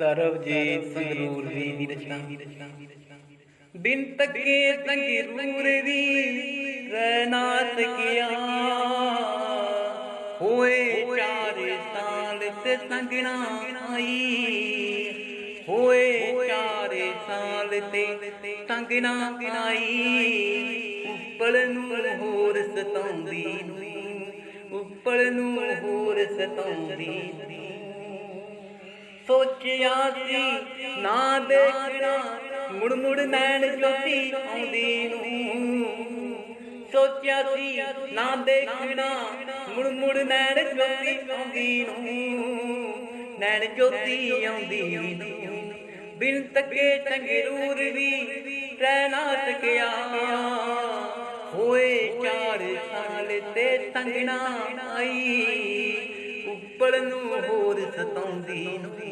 ਸਰਬਜੀਤ ਸੰਗਰੂਰ ਦੀ ਦੀ ਰਚਨਾ ਬਿਨ ਤੱਕੇ ਸੰਗਰੂਰ ਦੀ ਰਹਿ ਨਾ ਸਕਿਆ ਹੋਏ ਚਾਰੇ ਸਾਲ ਤੇ ਸੰਗਣਾ ਆਈ। ਹੋਏ ਚਾਰੇ ਸਾਲ ਤੇ ਸੰਗਣਾ ਆਈ। ਉੱਪਲ ਨੂੰ ਹੋਰ ਸਤਾਉਂਦੀ ਉੱਪਲ ਨੂੰ ਹੋਰ ਸਤਾਉਂਦੀ ਸੋਚਿਆ ਸੀ, ਨਾ ਦੇਖਣਾ ਮੁੜ ਮੁੜ ਨੈਣ ਜੋਤੀ ਆਉਂਦੀ ਨੂੰ। ਸੋਚਿਆ ਸੀ, ਨਾ ਦੇਖਣਾ ਮੁੜ ਮੁੜ ਨੈਣ ਜੋਤੀ ਆਉਂਦੀ ਨੂੰ। ਨੈਣ ਜੋਤੀ ਆਉਂਦੀ ਨੂੰ। ਬਿਨ ਤੱਕੇ ਚੰਗਰੂਰ ਵੀ ਰਹਿ ਨਾ ਸਕਿਆ ਹੋਏ ਚਾਰ ਸਾਲ ਤੇ ਸੰਗਣਾ ਆਈ, ਉੱਪਰ ਨੂੰ ਹੋਰ ਸਤਾਉਂਦੀ ਨੂੰ।